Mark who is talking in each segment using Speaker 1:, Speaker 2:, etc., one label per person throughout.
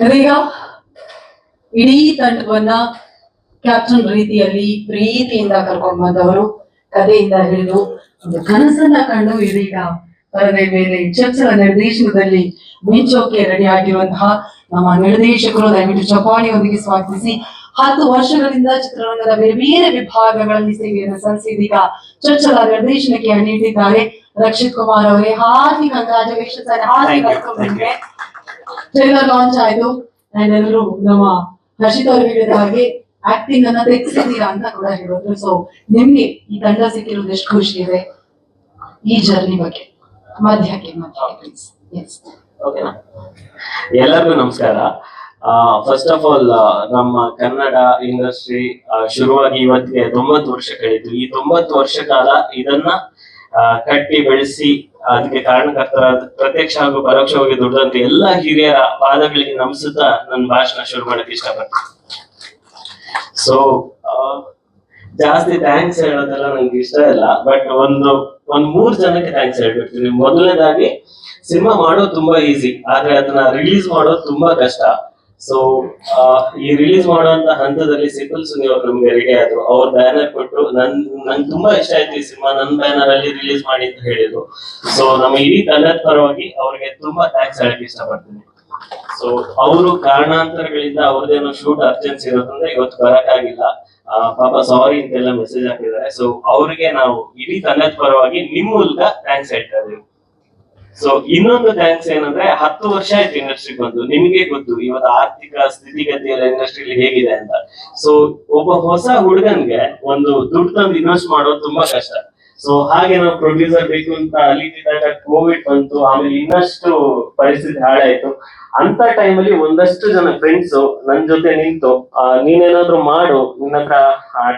Speaker 1: ಇದೀಗ ಇಡೀ ತಂಡವನ್ನ ಕ್ಯಾಪ್ಟನ್ ರೀತಿಯಲ್ಲಿ ಪ್ರೀತಿಯಿಂದ ಕರ್ಕೊಂಡು ಬಂದವರು ಕಥೆಯಿಂದ ಹಿಡಿದು ಒಂದು ಕನಸನ್ನ ಕಂಡು ಇದೀಗ ಪರದೆ ಮೇಲೆ ಚಚ್ಚಲ ನಿರ್ದೇಶನದಲ್ಲಿ ಮಿಂಚೋಕೆ ರೆಡಿ ಆಗಿರುವಂತಹ ನಮ್ಮ ನಿರ್ದೇಶಕರು ದಯವಿಟ್ಟು ಚಪಾಣಿಯೊಂದಿಗೆ ಸ್ವಾಗತಿಸಿ. ಹತ್ತು ವರ್ಷಗಳಿಂದ ಚಿತ್ರರಂಗದ ಬೇರೆ ಬೇರೆ ವಿಭಾಗಗಳಲ್ಲಿ ಸೇವೆಯನ್ನು ಸಲ್ಲಿಸಿ ಇದೀಗ ಚಚ್ಚಲ ನಿರ್ದೇಶನಕ್ಕೆ ನೀಡಿದ್ದಾರೆ ರಕ್ಷಿತ್ ಕುಮಾರ್ ಅವರೇ ಹಾರ್ದಿಕ ಕಂಗ್ರಾಚುಲೇಷನ್ಸ್ ಹಾರ್ದಿಕ welcome. ಟ್ರೈಲರ್ ಲಾಂಚ್ ಆಯ್ತು ಅಂಡ್ ಎಲ್ಲರೂ ನಮ್ಮ ಹರ್ಷಿತ್ ಅವರು ಹೇಳಿದ ಹಾಗೆ ಆಕ್ಟಿಂಗ್ ಅನ್ನ ತೆಗೆಸಿದ್ದೀರಾ ಅಂತ ಕೂಡ ಹೇಳಿದ್ರು ಸೊ ನಿಮ್ಗೆ ಈ ತಂಡ ಸಿಕ್ಕಿರೋದು ಎಷ್ಟು ಖುಷಿ ಇದೆ? ಈ ಜರ್ನಿ ಬಗ್ಗೆ. ಮಧ್ಯಕ್ಕೆ
Speaker 2: ಎಲ್ಲರಿಗೂ ನಮಸ್ಕಾರ. ಫಸ್ಟ್ ಆಫ್ ಆಲ್ ನಮ್ಮ ಕನ್ನಡ ಇಂಡಸ್ಟ್ರಿ ಶುರುವಾಗಿ ಇವತ್ತಿಗೆ ತೊಂಬತ್ತು ವರ್ಷ ಕಳೀತು. ಈ ತೊಂಬತ್ತು ವರ್ಷ ಕಾಲ ಇದನ್ನ ಕಟ್ಟಿ ಬೆಳೆಸಿ ಅದಕ್ಕೆ ಕಾರಣಕರ್ತರಾದ ಪ್ರತ್ಯಕ್ಷ ಹಾಗೂ ಪರೋಕ್ಷವಾಗಿ ದುಡ್ದಂತ ಎಲ್ಲ ಹಿರಿಯರ ಪಾದಗಳಿಗೆ ನಮಿಸುತ್ತಾ ನನ್ನ ಭಾಷಣ ಶುರು ಮಾಡಕ್ಕೆ ಇಷ್ಟಪಡ್ತೀನಿ. ಸೊ ಜಾಸ್ತಿ ಥ್ಯಾಂಕ್ಸ್ ಹೇಳೋದೆಲ್ಲ ನಂಗೆ ಇಷ್ಟ ಇಲ್ಲ. ಬಟ್ ಒಂದು, ಒಂದ್ ಮೂರ್ ಜನಕ್ಕೆ ಥ್ಯಾಂಕ್ಸ್ ಹೇಳ್ಬಿಡ್ತೀನಿ. ಮೊದಲನೇದಾಗಿ, ಸಿನಿಮಾ ಮಾಡೋದು ತುಂಬಾ ಈಸಿ ಆದ್ರೆ ಅದನ್ನ ರಿಲೀಸ್ ಮಾಡೋದು ತುಂಬಾ ಕಷ್ಟ. ಸೊ ಈ ರಿಲೀಸ್ ಮಾಡುವಂತ ಹಂತದಲ್ಲಿ ಸಿಪಲ್ ಸುನಿ ಅವರು ನಮ್ಗೆ ರೆಡಿ ಆದ್ರು. ಅವ್ರ ಬ್ಯಾನರ್ ಕೊಟ್ಟು ನನ್, ನಂಗೆ ತುಂಬಾ ಇಷ್ಟ ಆಯ್ತು ಈ ಸಿನಿಮಾ. ನನ್ ಬ್ಯಾನರ್ ಅಲ್ಲಿ ರಿಲೀಸ್ ಮಾಡಿ ಅಂತ ಹೇಳಿದ್ರು. ಸೊ ನಮ್ಮ ಇಡೀ ತಂಡದ ಪರವಾಗಿ ಅವ್ರಿಗೆ ತುಂಬಾ ಥ್ಯಾಂಕ್ಸ್ ಹೇಳಕ್ ಇಷ್ಟಪಡ್ತೀನಿ. ಸೊ ಅವರು ಕಾರಣಾಂತರಗಳಿಂದ ಅವ್ರದ್ದೇನೋ ಶೂಟ್ ಅರ್ಜೆನ್ಸಿ ಇರೋದ್ರಿಂದ ಇವತ್ತು ಬರಕ್ಕಾಗಿಲ್ಲ ಪಾಪ ಸಾರಿ ಅಂತೆಲ್ಲ ಮೆಸೇಜ್ ಹಾಕಿದ್ದಾರೆ. ಸೊ ಅವ್ರಿಗೆ ನಾವು ಇಡೀ ತಂಡದ ಪರವಾಗಿ ನಿಮ್ ಮೂಲಕ ಥ್ಯಾಂಕ್ಸ್ ಹೇಳ್ತಾ ಇದೀವಿ. ಸೊ ಇನ್ನೊಂದು ಥ್ಯಾಂಕ್ಸ್ ಏನಂದ್ರೆ ಹತ್ತು ವರ್ಷ ಆಯ್ತು ಇಂಡಸ್ಟ್ರಿ ಬಂದು. ನಿಮಗೆ ಗೊತ್ತು, ಇವತ್ತು ಆರ್ಥಿಕ ಸ್ಥಿತಿಗತಿ ಎಲ್ಲ ಇಂಡಸ್ಟ್ರಿಲಿ ಹೇಗಿದೆ ಅಂತ. ಸೊ ಒಬ್ಬ ಹೊಸ ಹುಡುಗನ್ಗೆ ಒಂದು ದುಡ್ಡು ತಂದು ಇನ್ವೆಸ್ಟ್ ಮಾಡೋದು ತುಂಬಾ ಕಷ್ಟ. ಸೊ ಹಾಗೆ ನಾವು ಪ್ರೊಡ್ಯೂಸರ್ ಬೇಕು ಅಂತ ಅಲ್ಲಿದ್ದಾಗ ಕೋವಿಡ್ ಬಂತು, ಆಮೇಲೆ ಇನ್ನಷ್ಟು ಪರಿಸ್ಥಿತಿ ಹಾಳಾಯ್ತು. ಅಂತ ಟೈಮಲ್ಲಿ ಒಂದಷ್ಟು ಜನ ಫ್ರೆಂಡ್ಸ್ ನನ್ ಜೊತೆ ನಿಂತು ನೀನೇನಾದ್ರೂ ಮಾಡು ನಿನ್ನ ಹತ್ರ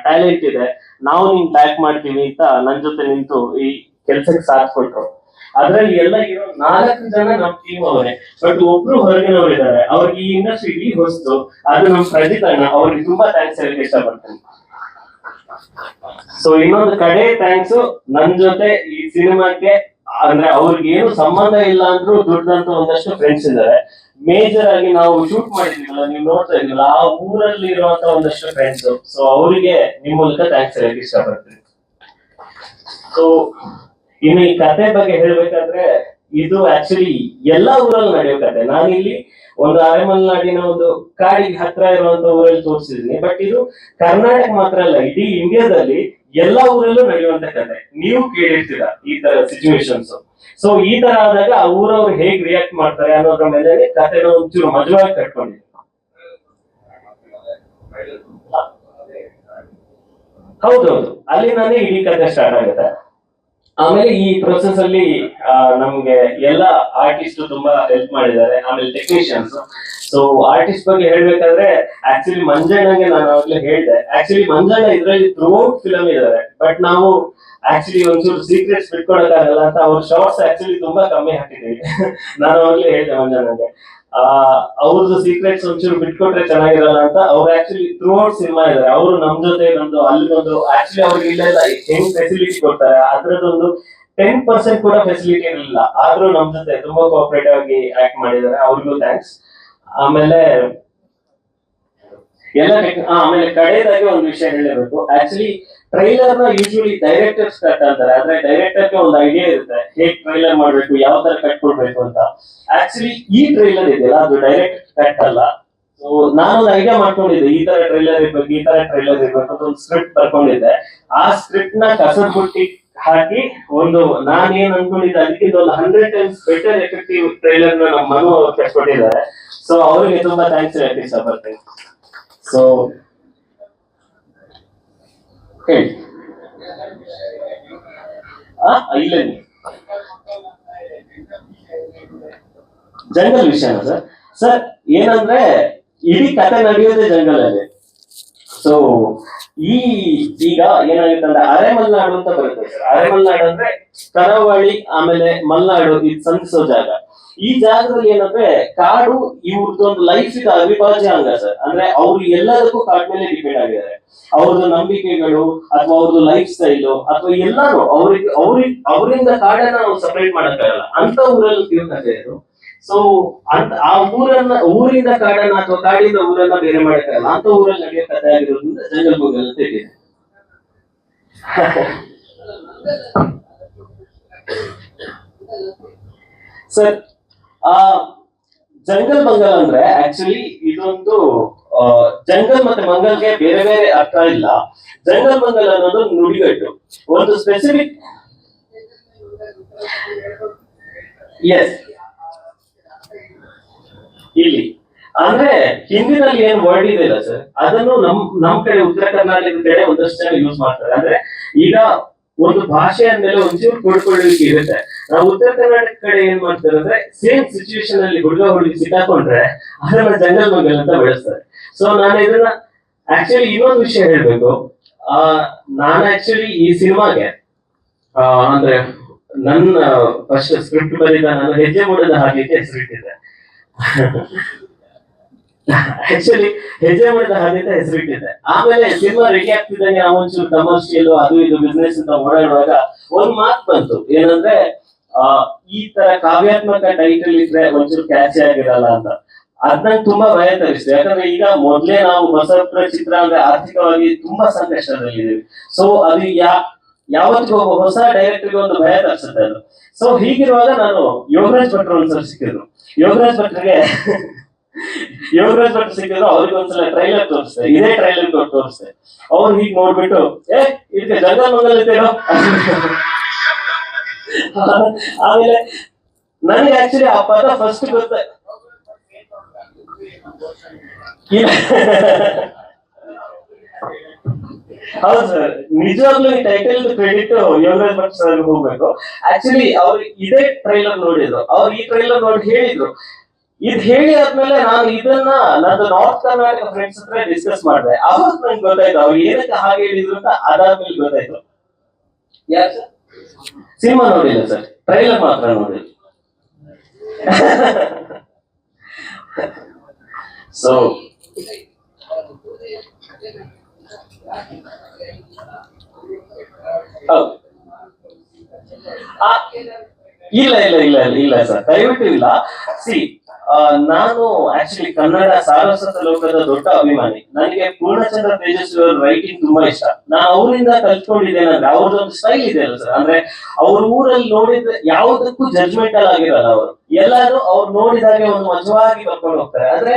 Speaker 2: ಟ್ಯಾಲೆಂಟ್ ಇದೆ, ನಾವು ನಿನ್ ಬ್ಯಾಕ್ ಮಾಡ್ತೀವಿ ಅಂತ ನನ್ ಜೊತೆ ನಿಂತು ಈ ಕೆಲ್ಸಕ್ಕೆ ಸಾಥ್ ಕೊಟ್ರು. ಅದ್ರಲ್ಲಿ ಎಲ್ಲ ಇರೋ ನಾಲ್ಕು ಜನ ನಮ್ ಟೀಮ್ ಅವರೇ. ಬಟ್ ಒಬ್ರು ಹೊರಗಿನವರು ಇದ್ದಾರೆ ಅವ್ರಿಗೆ ಈ ಇಂಡಸ್ಟ್ರಿ ಇಡೀ ಹೊಸ್ತು. ಅದು ನಮ್ ಪ್ರಜಿತ್ ಅಣ್ಣ. ಅವ್ರಿಗೆ ತುಂಬಾ ಥ್ಯಾಂಕ್ಸ್ ಹೇಳಕ್ ಇಷ್ಟಪಡ್ತೇನೆ. ಸೊ ಇನ್ನೊಂದು ಕಡೆ ಥ್ಯಾಂಕ್ಸ್ ನನ್ ಜೊತೆ ಈ ಸಿನಿಮಾಕ್ಕೆ ಅಂದ್ರೆ ಅವ್ರಿಗೆ ಏನು ಸಂಬಂಧ ಇಲ್ಲ ಅಂದ್ರೂ ದುಡ್ಡಂತ ಒಂದಷ್ಟು ಫ್ರೆಂಡ್ಸ್ ಇದ್ದಾರೆ. ಮೇಜರ್ ಆಗಿ ನಾವು ಶೂಟ್ ಮಾಡಿದ್ವಿಲ್ಲ, ನೀವು ನೋಡ್ತಾ ಇದೀವಲ್ಲ ಆ ಊರಲ್ಲಿ ಇರುವಂತ ಒಂದಷ್ಟು ಫ್ರೆಂಡ್ಸ್ ಸೊ ಅವರಿಗೆ ನಿಮ್ ಮೂಲಕ ಥ್ಯಾಂಕ್ಸ್ ಹೇಳಕ್ ಇಷ್ಟಪಡ್ತೀನಿ. ಸೊ ಇನ್ನು ಈ ಕತೆ ಬಗ್ಗೆ ಹೇಳ್ಬೇಕಾದ್ರೆ, ಇದು ಆಕ್ಚುಲಿ ಎಲ್ಲಾ ಊರಲ್ಲೂ ನಡೆಯೋ ಕತೆ. ನಾನಿಲ್ಲಿ ಒಂದು ಅರೆಮಲ್ನಾಡಿನ ಒಂದು ಕಾಡಿಗೆ ಹತ್ರ ಇರುವಂತ ಊರಲ್ಲಿ ತೋರಿಸಿದೀನಿ ಬಟ್ ಇದು ಕರ್ನಾಟಕ ಮಾತ್ರ ಅಲ್ಲ, ಇಡೀ ಇಂಡಿಯಾದಲ್ಲಿ ಎಲ್ಲಾ ಊರಲ್ಲೂ ನಡೆಯುವಂತ ಕತೆ. ನೀವು ಕೇಳಿರ್ತೀರ ಈ ತರ ಸಿಚುವೇಶನ್ಸ್ ಸೊ ಈ ತರ ಆದಾಗ ಆ ಊರವ್ರು ಹೇಗ್ ರಿಯಾಕ್ಟ್ ಮಾಡ್ತಾರೆ ಅನ್ನೋದ್ರ ಮೇಲೆ ಕತೆನ ಒಂಚೂರು ಮಜವಾಗಿ ಕಟ್ಕೊಂಡಿದ್ದೀನಿ. ಹೌದೌದು. ಅಲ್ಲಿ ನಾನೇ ಇಡೀ ಕತೆ ಸ್ಟಾರ್ಟ್ ಆಗುತ್ತೆ. ಆಮೇಲೆ ಈ ಪ್ರೊಸೆಸ್ ಅಲ್ಲಿ ನಮ್ಗೆ ಎಲ್ಲ ಆರ್ಟಿಸ್ಟ್ ತುಂಬಾ ಹೆಲ್ಪ್ ಮಾಡಿದ್ದಾರೆ, ಆಮೇಲೆ ಟೆಕ್ನಿಷಿಯನ್ಸ್ ಸೊ ಆರ್ಟಿಸ್ಟ್ ಬಗ್ಗೆ ಹೇಳ್ಬೇಕಾದ್ರೆ ಆಕ್ಚುಲಿ ಮಂಜಣ್ಣಗೆ ನಾನು ಅವಾಗ್ಲೇ ಹೇಳ್ದೆ. ಆಕ್ಚುಲಿ ಮಂಜಣ್ಣ ಇದ್ರಲ್ಲಿ ಥ್ರೂಔಟ್ ಫಿಲಮ್ ಇದ್ದಾರೆ. ಬಟ್ ನಾವು ಆಕ್ಚುಲಿ ಒಂಚೂರು ಸೀಕ್ರೆಟ್ಸ್ ಬಿಟ್ಕೊಡಕ್ಕಾಗಲ್ಲ ಅಂತ ಅವ್ರ ಶಾರ್ಟ್ಸ್ ಆಕ್ಚುಲಿ ತುಂಬಾ ಕಮ್ಮಿ ಹಾಕಿದ್ದೀವಿ. ನಾನು ಅವಾಗ್ಲೇ ಹೇಳ್ದೆ ಮಂಜಣ್ಣಗೆ. ಅವ್ರದ್ದು ಸೀಕ್ರೆಟ್ಸ್ ಒಂಚೂರು ಬಿಟ್ಕೊಟ್ರೆ ಚೆನ್ನಾಗಿರಲ್ಲ ಅಂತ ಅವ್ರು ಆಕ್ಚುಲಿ ಥ್ರೂ ಔಟ್ ಸಿನಿಮಾ ಇದಾರೆ ಅವರು ನಮ್ ಜೊತೆ ಬಂದು, ಅಲ್ಲಿ ಒಂದು ಆಕ್ಚುಲಿ ಅವ್ರಿಗೆ ಇಲ್ಲೆಲ್ಲ ಹೆಂಗ್ ಫೆಸಿಲಿಟಿ ಕೊಡ್ತಾರೆ, ಅದ್ರದ್ದೊಂದು ಟೆನ್ ಪರ್ಸೆಂಟ್ ಕೂಡ ಫೆಸಿಲಿಟಿ ಇರಲಿಲ್ಲ ಆದ್ರೂ ನಮ್ ಜೊತೆ ತುಂಬಾ ಕೋಆಪರೇಟಿವ್ ಆಗಿ ಆಕ್ಟ್ ಮಾಡಿದ್ದಾರೆ. ಅವ್ರಿಗೂ ಥ್ಯಾಂಕ್ಸ್ ಆಮೇಲೆ ಎಲ್ಲ ಆಮೇಲೆ ಕಡೆಯದಾಗಿ ಒಂದು ವಿಷಯ ಹೇಳಬೇಕು ಆಕ್ಚುಲಿ ಟ್ರೈಲರ್ನ ಯೂಶುವಲಿ ಡೈರೆಕ್ಟರ್ಸ್ ಕಟ್ ಅಂತಾರೆ, ಆದ್ರೆ ಡೈರೆಕ್ಟರ್ಗೆ ಒಂದು ಐಡಿಯಾ ಇರುತ್ತೆ. ಹೇಗ್ ಟ್ರೈಲರ್ ಮಾಡ್ಬೇಕು, ಯಾವ ತರ ಕಟ್ ಕೊಡ್ಬೇಕು ಅಂತ. ಆಕ್ಚುಲಿ ಈ ಟ್ರೈಲರ್ ಇದೆಯಲ್ಲ, ಅದು ಡೈರೆಕ್ಟ್ ಕಟ್ ಅಲ್ಲ. ಸೊ ನಾನೊಂದು ಐಡಿಯಾ ಮಾಡ್ಕೊಂಡಿದ್ದೆ, ಈ ತರ ಟ್ರೈಲರ್ ಇರ್ಬೇಕು, ಈ ತರ ಟ್ರೈಲರ್ ಇರ್ಬೇಕು ಅಂತ ಒಂದು ಸ್ಕ್ರಿಪ್ಟ್ ಬರ್ಕೊಂಡಿದ್ದೆ. ಆ ಸ್ಕ್ರಿಪ್ಟ್ನ ಕಸರ್ ಬುಟ್ಟಿ ಹಾಕಿ ಒಂದು, ನಾನ್ ಏನ್ ಅನ್ಕೊಂಡಿದ್ದೆ ಅದಕ್ಕಿಂತ ಒಂದು ಹಂಡ್ರೆಡ್ ಟೈಮ್ಸ್ ಬೆಟರ್ ಎಫೆಕ್ಟಿವ್ ಟ್ರೈಲರ್ನ ನಮ್ಮ ಮನು ಕಟ್ಕೊಟ್ಟಿದ್ದಾರೆ. ಸೊ ಅವ್ರಿಗೆ ತುಂಬಾ ಥ್ಯಾಂಕ್ಸ್ ಹೇಳಕ್ ಇಷ್ಟಪಡ್ತೀನಿ ಸೊ ಹೇಳಿ ಇಲ್ಲ ಜಂಗಲ್ ವಿಷಯನ ಸರ್. ಸರ್ ಏನಂದ್ರೆ ಇಡೀ ಕತೆ ನಡೆಯೋದೇ ಜಂಗಲ್ ಅಲ್ಲಿ ಸೊ ಈ ಈಗ ಏನಾಗುತ್ತೆ ಅಂದ್ರೆ ಅರೆಮಲ್ನಾಡು ಅಂತ ಬರುತ್ತೆ ಸರ್. ಮಲ್ನಾಡು ಅಂದ್ರೆ ಕರಾವಳಿ, ಆಮೇಲೆ ಮಲ್ನಾಡು ಇದು ಸಂಧಿಸೋ ಜಾಗ. ಈ ಜಾಗದಲ್ಲಿ ಏನಂದ್ರೆ ಕಾಡು ಇವ್ರದ್ದು ಒಂದು ಲೈಫ್ ಇದು ಅವಿಭಾಜ್ಯ ಅಂಗ ಸರ್. ಅಂದ್ರೆ ಅವ್ರು ಎಲ್ಲದಕ್ಕೂ ಕಾಡ್ ಮೇಲೆ ಡಿಪೆಂಡ್ ಆಗಿದ್ದಾರೆ. ಅವ್ರದ್ದು ನಂಬಿಕೆಗಳು ಅಥವಾ ಅವ್ರದ್ದು ಲೈಫ್ ಸ್ಟೈಲು ಅಥವಾ ಎಲ್ಲಾನು ಅವ್ರಿಗೆ ಅವ್ರಿಗೆ ಅವರಿಂದ ಕಾಡನ್ನ ನಾವು ಸಪರೇಟ್ ಮಾಡಕ್ಕಾಗಲ್ಲ. ಅಂತ ಊರಲ್ಲಿ ಇದು ಸೊ ಅಂತ ಆ ಊರನ್ನ ಊರಿಂದ ಕಾಡನ್ನ ಅಥವಾ ಕಾಡಿಂದ ಊರನ್ನ ಬೇರೆ ಮಾಡಕ್ಕಾಗಲ್ಲ ಅಂತ ಊರಲ್ಲಿ ನಡೆಯೋ ಕಥೆ ಆಗಿರೋದ್ರಿಂದ ಜಂಗಲ್ ಬುಕ್ ಅಂತ ಇದೆ ಸರ್, ಆ, ಜಂಗಲ್ ಮಂಗಲ್ ಅಂದ್ರೆ ಆಕ್ಚುಲಿ ಇದೊಂದು ಜಂಗಲ್ ಮತ್ತೆ ಮಂಗಲ್ಗೆ ಬೇರೆ ಬೇರೆ ಅರ್ಥ ಇಲ್ಲ. ಜಂಗಲ್ ಮಂಗಲ್ ಅನ್ನೋದು ನುಡಿಗಟ್ಟು. ಒಂದು ಸ್ಪೆಸಿಫಿಕ್ ಎಸ್ ಇಲ್ಲಿ. ಅಂದ್ರೆ ಹಿಂದಿನಲ್ಲಿ ಏನ್ ವರ್ಡ್ ಇದೆ ಅಲ್ಲ ಸರ್ ಅದನ್ನು ನಮ್ ನಮ್ ಕಡೆ ಉತ್ತರ ಕರ್ನಾಟಕದ ಕಡೆ ಒಂದಷ್ಟು ಜನ ಯೂಸ್ ಮಾಡ್ತಾರೆ. ಅಂದ್ರೆ ಈಗ ಒಂದು ಭಾಷೆ ಅಂದ್ಮೇಲೆ ಒಂಚೂರು ಕೂಡ್ಕೊಳ್ಳಿಕ್ಕೆ ಇರುತ್ತೆ. ನಾವು ಉತ್ತರ ಕರ್ನಾಟಕ ಕಡೆ ಏನ್ ಮಾಡ್ತಾರೆ ಅಂದ್ರೆ ಸೇಮ್ ಸಿಚುವೇಶನ್ ಅಲ್ಲಿ ಹುಡುಗ ಹುಡುಗಿ ಸಿಕ್ಕಾಕೊಂಡ್ರೆ ಅದನ್ನ ಜಂಗಲ್ ಮಂಗಲ್ ಅಂತ ಬೆಳೆಸ್ತಾರೆ. ಸೊ ನಾನು ಇದನ್ನ ಆಕ್ಚುಲಿ ಇನ್ನೊಂದು ವಿಷಯ ಹೇಳ್ಬೇಕು. ಆ, ನಾನು ಆಕ್ಚುಲಿ ಈ ಸಿನಿಮಾಗೆ ಅಂದ್ರೆ ನನ್ನ ಫಸ್ಟ್ ಸ್ಕ್ರಿಪ್ಟ್ ಬರೀತಾ ನಾನು ಹೆಜ್ಜೆ ಮೂಡದ ಹಾಗೆ ಹೆಸರಿಟ್ಟಿದ್ದೆ ಆಕ್ಚುಲಿ ಹೆಜ್ಜೆ ಮಾಡಿದ ಹಾಗೆ ಹೆಸರಿಟ್ಟಿದೆ ಆಮೇಲೆ ಸಿನಿಮಾ ರೆಡಿ ಆಗ್ತಿದ್ದಂಗೆ ನಾವು ಒಂಚೂರು ಕಮರ್ಷಿಯಲ್ ಅದು ಇದು ಬಿಸ್ನೆಸ್ ಅಂತ ಓಡಾಡುವಾಗ ಒಂದ್ ಮಾತು ಬಂತು. ಏನಂದ್ರೆ, ಆ, ಈ ತರ ಕಾವ್ಯಾತ್ಮಕ ಟೈಟಲ್ ಇದ್ರೆ ಒಂಚೂರು ಕ್ಯಾಚಿ ಆಗಿರಲ್ಲ ಅಂತ. ಅದ್ನಂಗೆ ತುಂಬಾ ಭಯ ತರಿಸಿದೆ ಯಾಕಂದ್ರೆ ಈಗ ಮೊದ್ಲೇ ನಾವು ಹೊಸ ಚಿತ್ರ ಅಂದ್ರೆ ಆರ್ಥಿಕವಾಗಿ ತುಂಬಾ ಸಂಕಷ್ಟದಲ್ಲಿದ್ದೀವಿ. ಸೊ ಅದು ಯಾ ಯಾವತ್ತಿಗೂ ಒಬ್ಬ ಹೊಸ ಡೈರೆಕ್ಟರ್ಗೆ ಒಂದು ಭಯ ತರಿಸುತ್ತೆ ಅದು. ಸೊ ಹೀಗಿರುವಾಗ ನಾನು ಯೋಗರಾಜ್ ಭಟ್ರು ಒಂದ್ಸಲ ಸಿಕ್ಕಿದ್ರು. ಯೋಗರಾಜ್ ಭಟ್ರಿಗೆ, ಯೋಗರಾಜ್ ಭಟ್ ಸಿಕ್ಕಿದ್ರು, ಅವ್ರಿಗೆ ಒಂದ್ಸಲ ಟ್ರೈಲರ್ ತೋರಿಸ್ತೆ ಇದೇ ಟ್ರೈಲರ್ ತೋರಿಸ್ತೆ ಅವ್ರು ಹೀಗ್ ನೋಡ್ಬಿಟ್ಟು, ಏ, ಇದಕ್ಕೆ ಜಂಗಲ್ ಮಂಗಲ್ ಆಮೇಲೆ, ನನಗೆ ಆಕ್ಚುಲಿ ಆ ಪದ ಫಸ್ಟ್ ಗೊತ್ತ. ಹೌದು ಸರ್ ನಿಜವಾಗ್ಲೂ ಈ title credit Yogaraj Bhat sir ಹೋಗ್ಬೇಕು. ಆಕ್ಚುಲಿ ಅವ್ರು ಇದೇ ಟ್ರೈಲರ್ ನೋಡಿದ್ರು. ಅವ್ರು ಈ ಟ್ರೈಲರ್ ನೋಡಿ ಹೇಳಿದ್ರು. ಇದ್ ಹೇಳಿ ಆದ್ಮೇಲೆ ನಾನು ಇದನ್ನ ನಂದು ನಾರ್ತ್ ಕರ್ನಾಟಕ ಫ್ರೆಂಡ್ಸ್ ಹತ್ರ ಡಿಸ್ಕಸ್ ಮಾಡಿದೆ. ಅವಾಗ ನಂಗೆ ಗೊತ್ತಾಯ್ತು ಅವ್ರು ಏನಕ್ಕೆ ಹಾಗೆ ಹೇಳಿದ್ರು ಅಂತ ಅದಾದ್ಮೇಲೆ ಗೊತ್ತಾಯ್ತು. ಯಾಕೆ ಸರ್ ಸಿನಿಮಾ ನೋಡಿಲ್ಲ ಸರ್ ಟ್ರೈಲರ್ ಮಾತ್ರ ನೋಡಿಲ್ಲ. ಸೊ ಹೌದು ಆ, ಇಲ್ಲ ಇಲ್ಲ ಇಲ್ಲ ಇಲ್ಲ ಸರ್ ದಯವಿಟ್ಟು ಇಲ್ಲ. ಸಿ ನಾನು ಆಕ್ಚುಲಿ ಕನ್ನಡ ಸಾರಸ್ವತ ಲೋಕದ ದೊಡ್ಡ ಅಭಿಮಾನಿ. ನನಗೆ ಪೂರ್ಣಚಂದ್ರ ತೇಜಸ್ವಿ ಅವರ ರೈಟಿಂಗ್ ತುಂಬಾ ಇಷ್ಟ. ನಾನು ಅವರಿಂದ ಕಲ್ತ್ಕೊಂಡಿದ್ದೇನಂದ್ರೆ ಅವ್ರದ್ದೊಂದು ಸ್ಟೈಲ್ ಇದೆ ಅಲ್ಲ ಸರ್ ಅಂದ್ರೆ ಅವ್ರ ಊರಲ್ಲಿ ನೋಡಿದ್ರೆ ಯಾವುದಕ್ಕೂ ಜಜ್ಮೆಂಟಲ್ ಆಗಿರಲ್ಲ ಅವರು. ಎಲ್ಲಾರು ಅವ್ರು ನೋಡಿದಾಗೆ ಒಂದು ಮಜವಾಗಿ ಕರ್ಕೊಂಡು ಹೋಗ್ತಾರೆ. ಆದ್ರೆ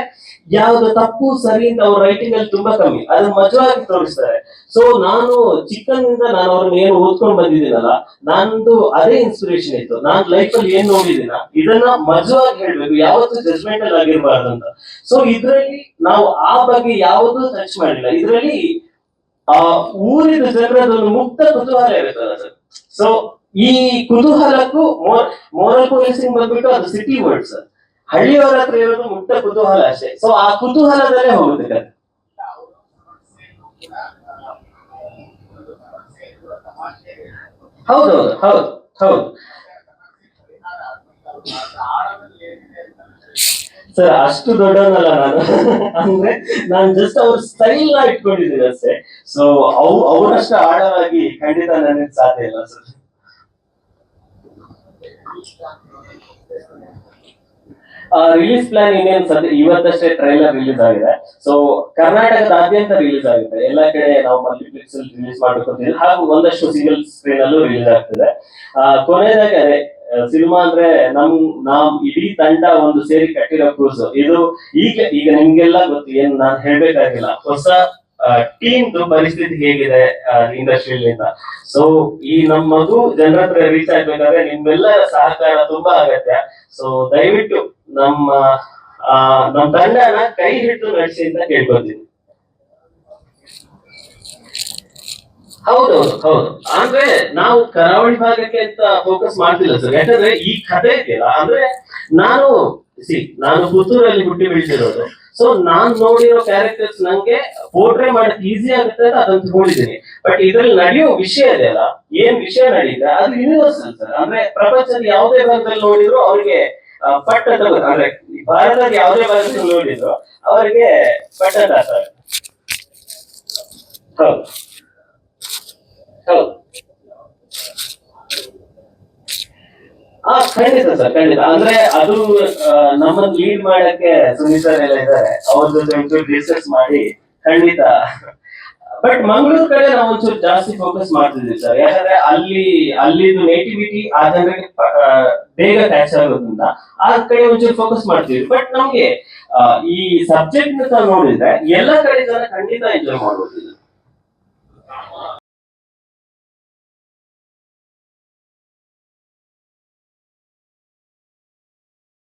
Speaker 2: ಯಾವ್ದು ತಪ್ಪು ಸರಿ ಅಂತ ಅವ್ರ ರೈಟಿಂಗ್ ಅಲ್ಲಿ ತುಂಬಾ ಕಮ್ಮಿ. ಅದನ್ನ ಮಜವಾಗಿ ತೋರಿಸ್ತಾರೆ. ಸೊ ನಾನು ಚಿಕ್ಕನಿಂದ ನಾನು ಅವ್ರನ್ನ ಏನು ಓದ್ಕೊಂಡು ಬಂದಿದ್ದೀನಲ್ಲ, ನಂದು ಅದೇ ಇನ್ಸ್ಪಿರೇಷನ್ ಇತ್ತು. ನಾನ್ ಲೈಫ್ ಅಲ್ಲಿ ಏನ್ ನೋಡಿದಿನ ಇದನ್ನ ಮಜವಾಗಿ ಹೇಳ್ಬೇಕು. ಯಾವತ್ತೂ ಅಲ್ಲಿ ಆಗಿರ್ಬಾರ್ದು ಅಂತ. ಸೊ ಇದ್ರಲ್ಲಿ ನಾವು ಆ ಬಗ್ಗೆ ಯಾವುದು ಟಚ್ ಮಾಡಿಲ್ಲ. ಇದ್ರಲ್ಲಿ ಆ ಊರಿನ ಜನರದೊಂದು ಮುಕ್ತ ಕುತೂಹಲ ಇರುತ್ತಲ್ಲ ಸರ್. ಸೊ ಈ ಕುತೂಹಲಕ್ಕೂ ಮೋರಲ್ ಪೊಲೀಸಿಂಗ್ ಬಂದ್ಬಿಟ್ಟು ಅದು ಸಿಟಿ ವರ್ಡ್ ಸರ್ ಹಳ್ಳಿಯವರ ಹತ್ರ ಇರೋದು ಮುಕ್ತ ಕುತೂಹಲ ಅಷ್ಟೇ. ಸೊ ಆ ಕುತೂಹಲದಲ್ಲೇ ಹೋಗುತ್ತೆ ಹೌದೌದು ಹೌದು ಹೌದು ಸರ್ ಅಷ್ಟು ದೊಡ್ಡವನಲ್ಲ ನಾನು. ಅಂದ್ರೆ ನಾನು ಜಸ್ಟ್ ಅವ್ರ ಸ್ಟೈಲ್ನ ಇಟ್ಕೊಂಡಿದ್ದೀನಿ ಅಷ್ಟೇ. ಸೊ ಅವು ಅವರಷ್ಟು ಆಳವಾಗಿ ಖಂಡಿತ ನನಗೆ ಸಾಧ್ಯ ಇಲ್ಲ ಸರ್ ರಿಲೀಸ್ ಪ್ಲಾನ್ ಇನ್ನೇನು ಸದ್ಯ ಇವತ್ತಷ್ಟೇ ಟ್ರೈಲರ್ ರಿಲೀಸ್ ಆಗಿದೆ. ಸೊ ಕರ್ನಾಟಕದಾದ್ಯಂತ ರಿಲೀಸ್ ಆಗುತ್ತೆ. ಎಲ್ಲ ಕಡೆ ನಾವು ಮಲ್ಟಿಪ್ಲೆಕ್ಸ್ ರಿಲೀಸ್ ಮಾಡ್ಕೊತೀವಿ ಹಾಗೂ ಒಂದಷ್ಟು ಸಿಂಗಲ್ ಸ್ಕ್ರೀನ್ ಅಲ್ಲೂ ರಿಲೀಸ್ ಆಗ್ತಿದೆ. ಕೊನೆಯದಾಗಿ ಸಿನಿಮಾ ಅಂದ್ರೆ ನಮ್ ನಾವ್ ಇಡೀ ತಂಡ ಒಂದು ಸೇರಿ ಕಟ್ಟಿರೋ ಕೂಸು ಇದು ಈಗ ಈಗ ನಿಮ್ಗೆಲ್ಲ ಗೊತ್ತು, ಏನ್ ನಾನ್ ಹೇಳ್ಬೇಕಾಗಿಲ್ಲ. ಹೊಸ ಟೀಮ್ ಪರಿಸ್ಥಿತಿ ಹೇಗಿದೆ ಇಂಡಸ್ಟ್ರಿಯಲ್ಲಿಂದ? ಸೊ ಈ ನಮ್ಮದು ಜನರ ಹತ್ರ ರೀಚ್ ಆಗ್ಬೇಕಾದ್ರೆ ನಿಮ್ಮೆಲ್ಲ ಸಹಕಾರ ತುಂಬಾ ಅಗತ್ಯ. ಸೊ ದಯವಿಟ್ಟು ನಮ್ಮ ನಮ್ಮ ನಮ್ ತಂಡನ ಕೈ ಹಿಡಿದು ನಡೆಸಿ ಅಂತ ಕೇಳ್ಕೊತೀನಿ ಹೌದೌದು ಹೌದು ಅಂದ್ರೆ ನಾವು ಕರಾವಳಿ ಭಾಗಕ್ಕೆ ಅಂತ ಫೋಕಸ್ ಮಾಡ್ತಿಲ್ಲ ಸರ್ ಯಾಕಂದ್ರೆ ಈ ಕಥೆ ಅಂದ್ರೆ ನಾನು ಸಿ ನಾನು ಪುತ್ತೂರಲ್ಲಿ ಹುಟ್ಟಿ ಬೆಳೆದಿರೋದು ಸೊ ನಾನ್ ನೋಡಿರೋ ಕ್ಯಾರೆಕ್ಟರ್ಸ್ ನಂಗೆ ಪೋರ್ಟ್ರೇ ಮಾಡಕ್ ಈಸಿ ಆಗುತ್ತೆ ಅಂತ ಅದನ್ನ ತಗೊಂಡಿದ್ದೀನಿ. ಬಟ್ ಇದ್ರಲ್ಲಿ ನಡೆಯೋ ವಿಷಯ ಇದೆ ಅಲ್ಲ, ಏನ್ ವಿಷಯ ನಡೀತೆ, ಅದು ಯೂನಿವರ್ಸಲ್ ಸರ್ ಅಂದ್ರೆ ಪ್ರಪಂಚದ ಯಾವುದೇ ಭಾಗದಲ್ಲಿ ನೋಡಿದ್ರು ಅವ್ರಿಗೆ ಪಟ್ಟದ ಪಟ್ ಅಂತ. ಅಂದ್ರೆ ಭಾರತದ ಯಾವುದೇ ಭಾಗದಲ್ಲಿ ನೋಡಿದ್ರು, ಅವರಿಗೆ ಪಟ್ ಅಂತ ಹೌದು ಹೌದು ಹಾ ಖಂಡಿತ ಸರ್, ಖಂಡಿತ. ಅಂದ್ರೆ ಅದು ನಮ್ಮನ್ನ ಲೀಡ್ ಮಾಡಕ್ಕೆ ಸುನೀಲ್ ಸರ್ ಎಲ್ಲ ಇದ್ದಾರೆ ಅವ್ರ ಜೊತೆ ಒಂಚೂರು ರಿಸರ್ಚ್ ಮಾಡಿ ಖಂಡಿತ. ಬಟ್ ಮಂಗಳೂರು ಕಡೆ ನಾವು ಒಂಚೂರು ಜಾಸ್ತಿ ಫೋಕಸ್ ಮಾಡ್ತಿದ್ವಿ ಸರ್ ಯಾಕಂದ್ರೆ ಅಲ್ಲಿ ಅಲ್ಲಿದು ನೇಟಿವಿಟಿ ಆ ಜನರಿಗೆ ಬೇಗ ಕ್ಯಾಚ್ ಆಗೋದ್ರಿಂದ ಆ ಕಡೆ ಒಂಚೂರು ಫೋಕಸ್ ಮಾಡ್ತೀವಿ. ಬಟ್ ನಮ್ಗೆ ಈ ಸಬ್ಜೆಕ್ಟ್ನ ನೋಡಿದ್ರೆ ಎಲ್ಲ ಕಡೆ ಜನ ಖಂಡಿತ ಎಂಜಾಯ್ ಮಾಡ್ಬೋದು.